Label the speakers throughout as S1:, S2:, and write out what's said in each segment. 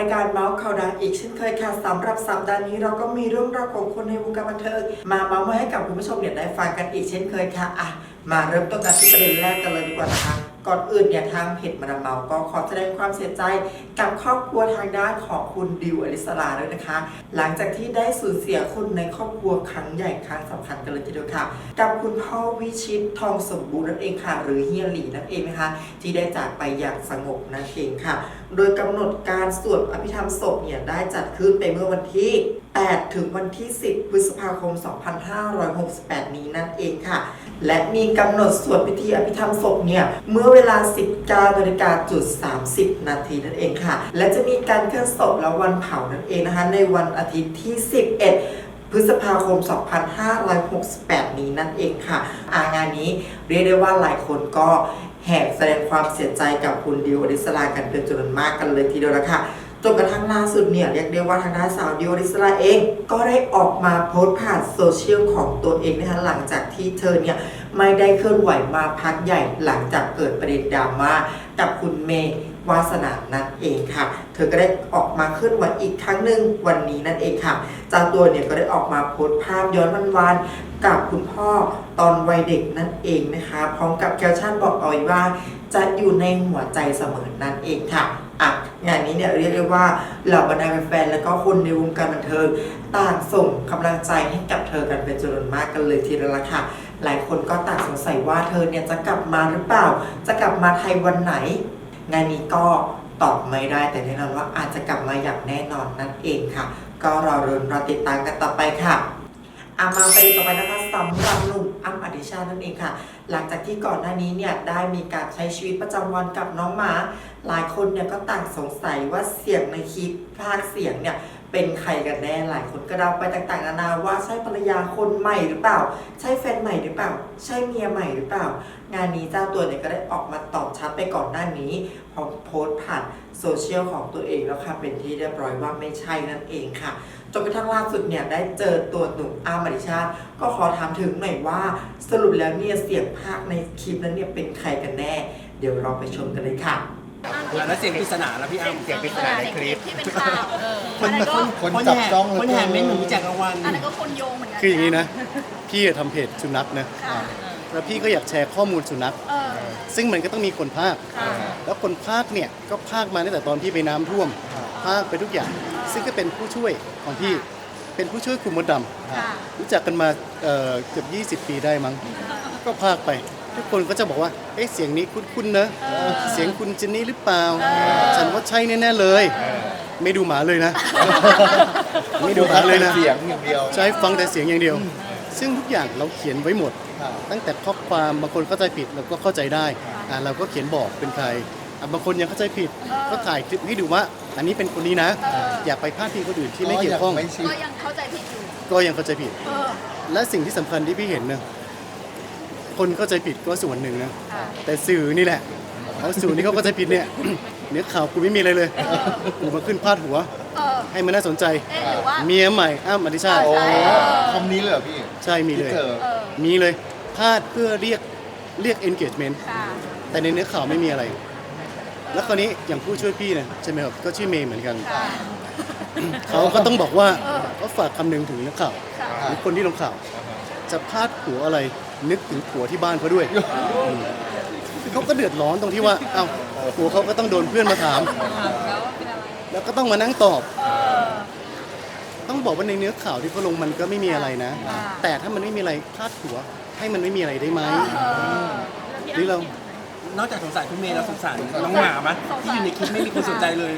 S1: รายการเมาส์ข่าวดังอีกเช่นเคยค่ะสำหรับสัปดาห์นี้เราก็มีเรื่องราวของคนในวงการบันเทิงมาเมาส์มาให้กับคุณผู้ชมเนี่ยได้ฟังกันอีกเช่นเคยค่ะอะมาเริ่มต้นกันที่ประเด็นแรกกันเลยดีกว่านะคะ ก่อนอื่นเนี่ยทางเพจมาดามเมาก็ขอแสดงความเสียใจกับครอบครัวทางด้านของคุณดิวอลิสลาด้วยนะคะ หลังจากที่ได้สูญเสียคนในครอบครัวครั้งใหญ่ครั้งสำคัญกันเลยทีเดียวค่ะกับคุณพ่อวิชิตทองสมบูรณ์นั่นเองค่ะ หรือเฮียหลีนั่นเองนะคะที่ได้จากไปอย่างสงบนั่นเองค่ะ โดยกำหนดการสวดอภิธรรมศพเนี่ยได้จัดขึ้นไปเมื่อวันที่ 8 ถึงวันที่ 10 พฤษภาคม 2568 นี้นั่นเองค่ะ และมีกำหนดสวดพิธีอภิธรรมศพเนี่ย เมื่อเวลา 19นาฬิกาจุด30 นาทีนั่นเองค่ะ และจะมีการเคลื่อนศพและวันเผานั่นเองนะคะ ในวันอาทิตย์ที่ 11 พฤษภาคม 2568 นี้นั่นเองค่ะ อางานนี้เรียกได้ว่าหลายคนก็แห่แสดงความเสียใจกับคุณดิวอริสลากันเป็นจำนวนมากกันเลยทีเดียวละค่ะ จนกระทั่งล่าสุดเนี่ยเรียกได้ว่าทางด้านสาวดิวอริสลาเอง ก็ได้ออกมาโพสต์ผ่านโซเชียลของตัวเองนะคะหลังจากที่เธอเนี่ยไม่ได้เคลื่อนไหวมาพักใหญ่หลังจากเกิดประเด็นดราม่ากับคุณเมย์วาสนานั่นเองค่ะ เธอก็ได้ออกมาเคลื่อนไหวอีกครั้งหนึ่งวันนี้นั่นเองค่ะจาตัวเนี่ยก็ได้ออกมาโพสต์ภาพย้อนวันวานกับคุณพ่อตอนวัยเด็กนั่นเองนะคะ พร้อมกับแคปชั่นบอกเอาไว้ว่า จะอยู่ในหัวใจเสมอนั่นเองค่ะอะ งานนี้เนี่ยเรียกได้ว่าเหล่าบรรดาแฟนๆแล้วก็คนในวงการบันเทิงต่างส่งกำลังใจให้กับเธอกันเป็นจำนวนมากกันเลยทีเดียวละค่ะ หลายคนก็ต่างสงสัยว่าเธอเนี่ยจะกลับมาหรือเปล่า จะกลับมาไทยวันไหน งานนี้ก็ตอบไม่ได้แต่แน่นอนว่าอาจจะกลับมาอย่างแน่นอนนั่นเองค่ะ ก็รอรุนรอติดตามกันต่อไปค่ะอามาไปต่อไปนะคะสำหรับหนุ่ม ดิชานั่นเองค่ะ หลังจากที่ก่อนหน้านี้เนี่ยได้มีการใช้ชีวิตประจำวันกับน้องหมา หลายคนเนี่ยก็ต่างสงสัยว่าเสียงในคลิปภาคเสียงเนี่ย เป็นใครกันแน่หลายคนก็เดาไปต่างๆนานาว่าใช่ภรรยาคนใหม่หรือเปล่า ใช่แฟนใหม่หรือเปล่า ใช่เมียใหม่หรือเปล่า งานนี้เจ้าตัวเนี่ยก็ได้ออกมาตอบชัดไปก่อนหน้านี้พร้อมโพสต์ผ่านโซเชียลของตัวเองแล้วค่ะเป็นที่เรียบร้อยว่าไม่ใช่นั่นเองค่ะจนกระทั่งล่าสุดเนี่ยได้เจอตัวหนุ่มอาร์มอดิชาติก็ขอถามถึงหน่อยว่า สรุปแล้วเนี่ยเสียงภาคในคลิปนั้นเนี่ยเป็นใครกันแน่ เดี๋ยวเราไปชมกันเลยค่ะ
S2: แล้วเสียงปริศนาแล้วพี่อ้ำ
S3: เสียงปริศนาในคลิป
S4: ที่เป็นข่าวเออ
S3: คน
S4: อันนั้นก็
S3: คนจับจ้อง
S2: คนแห่เม้นหนูแจกรางวัล
S4: อันนั้นก็คนโยงเหมือนกัน
S5: คืออย่างนี้นะ พี่ทำเพจสุนัขนะ
S4: ค่ะ
S5: แล้วพี่ก็อยากแชร์ข้อมูลสุนัข
S4: เออ
S5: ซึ่งมันก็ต้องมีคนภาค
S4: ค่ะ
S5: แล้วคนภาคเนี่ยก็ภาคมาตั้งแต่ตอนพี่ไปน้ำท่วม ภาคไปทุกอย่าง ซึ่งก็เป็นผู้ช่วยของพี่ เป็นผู้ช่วยคุณมดด
S4: ค่ะำ
S5: รู้จักกันมาเอ่อเกือบ 20 ปีได้มั้ง ก็ภาคไป ทุกคนก็จะบอกว่า เอ๊ะเสียงนี้คุ้นๆนะเสียงคุณเจนนี่หรือเปล่า ฉันว่าใช่แน่ๆเลย ไม่ดูหมาเลยนะ ไม่ดูหมาเลยนะ
S3: เสียงอย่างเดียว
S5: ใช้ฟังแต่เสียงอย่างเดียว ซึ่งทุกอย่างเราเขียนไว้หมด
S3: ครับ
S5: ตั้งแต่ข้อความบางคนเข้าใจผิดเราก็เข้าใจได้อ่าเราก็เขียนบอกเป็นใครอะบางคนยังเข้าใจผิดก็ถ่ายคลิปให้ดูว่า อันนี้เป็นคนนี้นะ อย่าไปพาดพิงคนอื่นที่ไม่เกี่ยวข้อง
S3: ไม่ชิด
S4: ก็ยังเข้าใจผิดอยู่
S5: ก็ยังเข้าใจผิด
S4: เออ
S5: และสิ่งที่สำคัญที่พี่เห็นนะ คนเข้าใจผิดก็ส่วนหนึ่งนะ
S4: ค่ะ
S5: แต่สื่อนี่แหละแล้วสื่อนี่เขาเข้าใจผิดเนี่ย เนื้อข่าวกูไม่มีอะไรเลยกูมาขึ้นพาดหัว
S4: เออ
S5: ให้มันน่าสนใจ
S4: เอ๊ะหรือว่า
S5: เมียใหม่อ้ามอธิชาติ
S3: โอ้
S4: ใช่
S3: คำนี้เลยเหรอพี่
S5: ใช่มีเลย
S3: ที่เจอ
S4: เออ
S5: มีเลยพาดเพื่อเรียกเรียก engagement
S4: ค่ะ
S5: แต่ในเนื้อข่าวไม่มีอะไร แล้วคราวนี้อย่างผู้ช่วยพี่เนี่ยใช่ไหมครับก็ชื่อเมย์เหมือนกัน
S4: ค่ะ
S5: เขาก็ต้องบอกว่า
S4: เออ
S5: เขาฝากคำนึงถึงนักข่าว
S4: ค่ะ
S5: หรือคนที่ลงข่าว จะพาดหัวอะไร นึกถึงผัวที่บ้านเขาด้วยอืมเขาก็เดือดร้อนตรงที่ว่า เอ้าผัวเขาก็ต้องโดนเพื่อนมาถาม แล้วก็ต้องมานั่งตอบ
S4: เออ
S5: ต้องบอกว่าในเนื้อข่าวที่เขาลงมันก็ไม่มีอะไรนะ
S4: ค่ะ
S5: แต่ถ้ามันไม่มีอะไรพาดหัว ให้มันไม่มีอะไรได้ไหม
S4: เออ
S5: หรือเรา
S2: นอกจากสงสารคุณเมย์เราสงสารน้องหมาไหมที่อยู่ในคลิปไม่มีคนสนใจเลย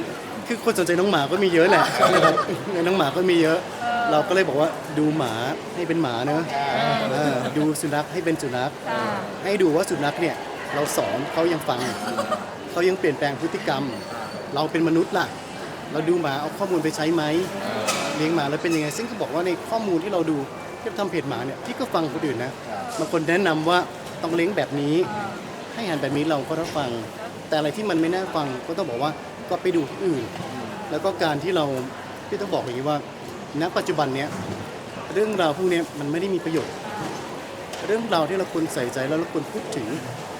S5: คือคนสนใจน้องหมาก็มีเยอะแหละนะครับในน้องหมาก็มีเยอะ เราก็เลยบอกว่าดูหมาให้เป็นหมาเนอะเออดูสุนัขให้เป็นสุนัข
S4: ค่ะ
S5: ให้ดูว่าสุนัขเนี่ยเราสอนเขายังฟัง เขายังเปลี่ยนแปลงพฤติกรรม เราเป็นมนุษย์ล่ะ เราดูหมาเอาข้อมูลไปใช้ไหมเลี้ยงหมาแล้วเป็นยังไง ซึ่งเขาบอกว่าในข้อมูลที่เราดูที่เราทำเพจหมาเนี่ยพี่ก็ฟังคนอื่นนะบางคนแนะนำว่าต้องเลี้ยงแบบนี้ ให้อาหันแบบนี้เราก็รับฟัง แต่อะไรที่มันไม่น่าฟังก็ต้องบอกว่าก็ไปดูที่อื่น แล้วก็การที่เราพี่ต้องบอกอย่างนี้ว่า ณปัจจุบันเนี้ยเรื่องราวพวกเนี้ยมันไม่ได้มีประโยชน์ เรื่องราวที่เราควรใส่ใจแล้วเราควรพูดถึง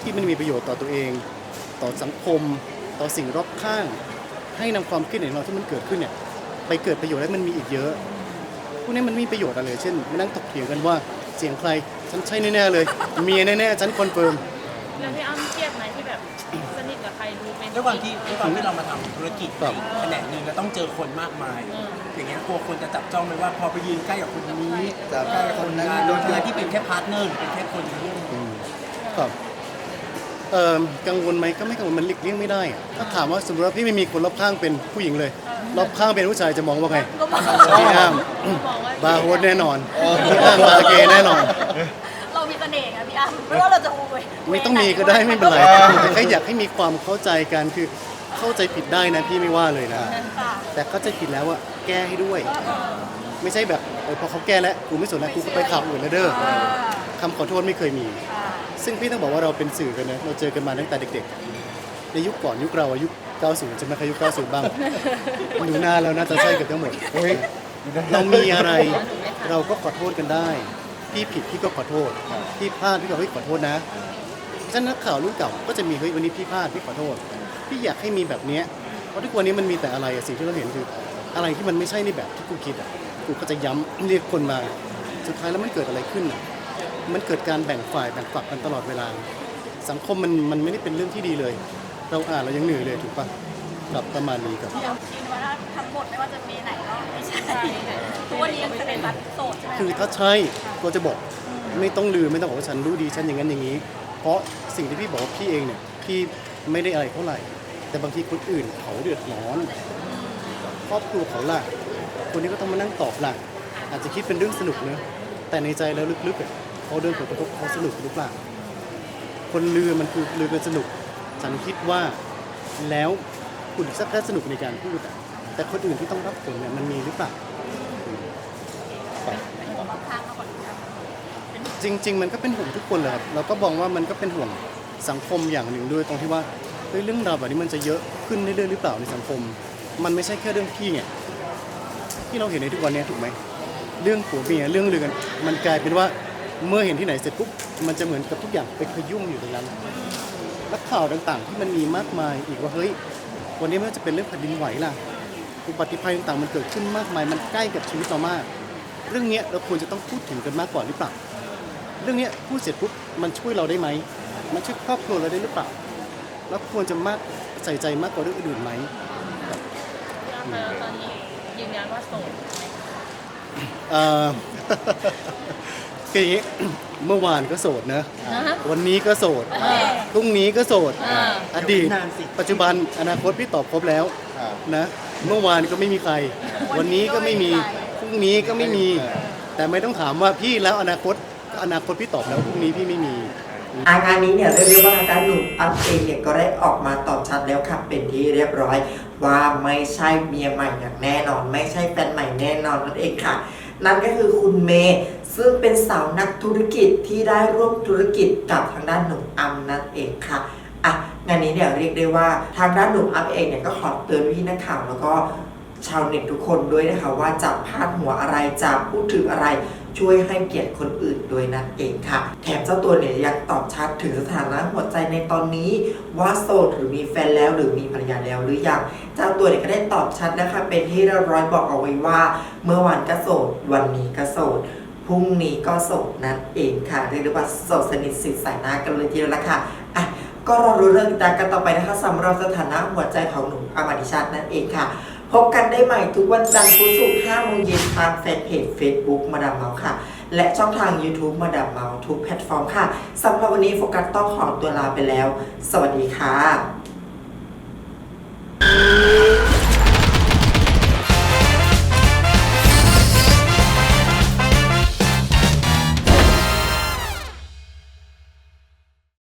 S5: ที่มันมีประโยชน์ต่อตัวเอง ต่อสังคม ต่อสิ่งรอบข้าง ให้นำความคิดเห็นเราที่มันเกิดขึ้นเนี่ยไปเกิดประโยชน์แล้วมันมีอีกเยอะพวกนี้มันมีประโยชน์อะไรเช่นมานั่งถกเถียงกันว่าเสียงใครฉันใช่แน่ๆเลย เมียแน่ๆฉันคอนเฟิร์ม
S6: แล้วพี่อ้ำเครียดไหมที่แบบ สนิทกับใครดูเป็น
S2: ด้วยความที่ด้วยความที่เรามาทำธุรกิจ
S5: ครับ
S2: แผนกหนึ่งแล้วต้องเจอคนมากมาย อย่างเงี้ยกลัวคนจะจับจ้องไหมว่าพอไปยืนใกล้กับคนนี้
S3: จับ
S2: ใกล้กับคนนั้น
S3: คนนั้น
S2: โดยที่ที่เป็นแค่พาร์ทเนอร์หรือเป็นแค่คนร่วม
S5: ครับเอ่อกังวลไหมก็ไม่กังวลมันหลีกเลี่ยงไม่ได้อะถ้าถามว่าสมมติว่าพี่ไม่มีคนรอบข้างเป็นผู้หญิงเลย รอบข้างเป็นผู้ชายจะมองว่าไง
S4: ก็มอง
S5: พี่อ้าม
S6: มองว่า
S5: บาร์โฮสแน่นอนพี่อ้ามบาร์เกย์แน่นอน
S4: เรามีเสน่ห์ ไงพี่อ้ำไม่ว่าเราจะเว้ย
S5: ไม่ต้องมีก็ได้ไม่เป็นไรแต่แค่อยากให้มีความเข้าใจกันคือเข้าใจผิดได้นะพี่ไม่ว่าเลยนะ
S4: ค่ะ
S5: แต่เข้าใจผิดแล้วอะแก้ให้ด้วย ไม่ใช่แบบเออพอเขาแก้แล้วกูไม่สนแล้วกูก็ไปขับอื่นแล้วเด้อคำขอโทษไม่เคยมี ซึ่งพี่ต้องบอกว่าเราเป็นสื่อกันนะเราเจอกันมาตั้งแต่เด็กๆในยุคก่อนยุคเราอะยุค90จะไหม่เคยยุค90บ้างดูหน้าแล้วน่าจะใช่เกือบทั้งหมด
S3: เฮ้ย
S5: เรามีอะไร เราก็ขอโทษกันได้ พี่ผิดพี่ก็ขอโทษพี่พลาดพี่ก็เฮ้ยขอโทษนะฉะนั้นนักข่าวรุ่นเก่าก็จะมีเฮ้ยวันนี้พี่พลาดพี่ขอโทษพี่อยากให้มีแบบเนี้ยเพราะทุกวันนี้มันมีแต่อะไรอะสิ่งที่เราเห็นคืออะไรที่มันไม่ใช่ในแบบที่กูคิดอะกูก็จะย้ำเรียกคนมา สุดท้ายแล้วมันเกิดอะไรขึ้นอะมันเกิดการแบ่งฝ่ายแบ่งฝักกันตลอดเวลา สังคมมันมันไม่ได้เป็นเรื่องที่ดีเลย เราอ่านเรายังเหนื่อยเลยถูกปะ กับประมาณนี้ครับ
S4: พี่อ้ำคิดว่าถ้าทั้งหมดไม่ว่าจะมีไหนก็ไม่ใช่ทุกวันนี้ยังเป็นรัฐโสดใช่ไหม
S5: คือถ้าใช่ก็จะบอกไม่ต้องลืมไม่ต้องบอกว่าฉันรู้ดีฉันอย่างนั้นอย่างนี้ เพราะสิ่งที่พี่บอกว่าพี่เองเนี่ยพี่ไม่ได้อะไรเท่าไหร่ แต่บางทีคนอื่นเขาเดือดร้อนครอบครัวเขาล่ะคนนี้ก็ต้องมานั่งตอบล่ะอาจจะคิดเป็นเรื่องสนุกเนอะแต่ในใจแล้วลึกๆอะเขาเดินผลกระทบเขาสนุกหรือเปล่าคนลือมันคือลือกันสนุกฉันคิดว่าแล้ว คุณสักแค่สนุกในการพูดอะแต่คนอื่นที่ต้องรับผลเนี่ยมันมีหรือเปล่าจริง ๆ มันก็เป็นห่วงทุกคนแหละครับเราก็มองว่ามันก็เป็นห่วงสังคมอย่างหนึ่งด้วยตรงที่ว่าเฮ้ยเรื่องราวแบบนี้มันจะเยอะขึ้นเรื่อยๆหรือเปล่าในสังคม มันไม่ใช่แค่เรื่องพี่ไงที่เราเห็นในทุกวันนี้ถูกไหมเรื่องผัวเมียเรื่องเรือนมันกลายเป็นว่าเมื่อเห็นที่ไหนเสร็จปุ๊บมันจะเหมือนกับทุกอย่างไปขยุ่มอยู่ตรงนั้นและข่าวต่างๆ ที่มันมีมากมายอีกว่าเฮ้ย วันนี้ไม่ว่าจะเป็นเรื่องแผ่นดินไหวล่ะอุบัติภัยต่างๆมันเกิดขึ้นมากมายมันใกล้กับชีวิตเรามาก เรื่องเนี้ยเราควรจะต้องพูดถึงกันมากกว่าหรือเปล่าเรื่องเนี้ยพูดเสร็จปุ๊บมันช่วยเราได้ไหมมันช่วยครอบครัวเราได้หรือเปล่าแล้วควรจะมากใส่ใจมากกว่าเรื่องอื่นไหม
S6: พี่อ้ำแล้วตอนนี้ยืนยันว่าโสด
S5: เอ่อคืออย่างนี้เมื่อวานก็โสดนะ
S6: นะฮะ
S5: วันนี้ก็โสด พรุ่งนี้ก็โสด
S6: อ่า
S5: อดีต
S2: นานสิ
S5: ปัจจุบันอนาคตพี่ตอบครบแล้ว
S3: อ่า
S5: นะเมื่อวานก็ไม่มีใคร วันนี้ก็ไม่มีพรุ่งนี้ก็ไม่มีแต่ไม่ต้องถามว่าพี่แล้วอนาคตอนาคตพี่ตอบแล้วพรุ่งนี้พี่ไม่มี
S1: อางานนี้เนี่ยเรียกได้ว่าด้านหนุ่มอัพเองเนี่ยก็ได้ออกมาตอบชัดแล้วค่ะเป็นที่เรียบร้อย ว่าไม่ใช่เมียใหม่อย่างแน่นอน ไม่ใช่แฟนใหม่แน่นอนนั่นเองค่ะ นั่นก็คือคุณเมย์ ซึ่งเป็นสาวนักธุรกิจที่ได้ร่วมธุรกิจกับทางด้านหนุ่มอัมนั่นเองค่ะอะงานนี้เนี่ยเรียกได้ว่าทางด้านหนุ่มอัพเองเนี่ยก็ขอเตือนพี่นักข่าวแล้วก็ชาวเน็ตทุกคนด้วยนะคะว่าจะพาดหัวอะไรจะพูดถึงอะไรช่วยให้เกียรติคนอื่นด้วยนั่นเองค่ะ แถมเจ้าตัวเนี่ยยังตอบชัดถึงสถานะหัวใจในตอนนี้ ว่าโสดหรือมีแฟนแล้วหรือมีภรรยาแล้วหรือยังเจ้าตัวเนี่ยก็ได้ตอบชัดนะคะเป็นที่เรียบร้อยบอกเอาไว้ว่า เมื่อวานก็โสดวันนี้ก็โสด พรุ่งนี้ก็ส่งนั่นเองค่ะเรียกได้ว่าสดสนิทสิสายหน้ากันเลยทีเดียวละค่ะอะก็รอรู้เรื่องตากันต่อไปนะคะสำหรับสถานะหัวใจของหนุ่มอมริชาตินั่นเองค่ะ พบกันได้ใหม่ทุกวันจันทร์พุธศุกร์5โมงเย็นทางแฟนเพจ Facebook มาดามเมาค่ะ และช่องทาง YouTube มาดามเมาทุกแพลตฟอร์มค่ะสำหรับวันนี้โฟกัสต้องขอตัวลาไปแล้ว สวัสดีค่ะ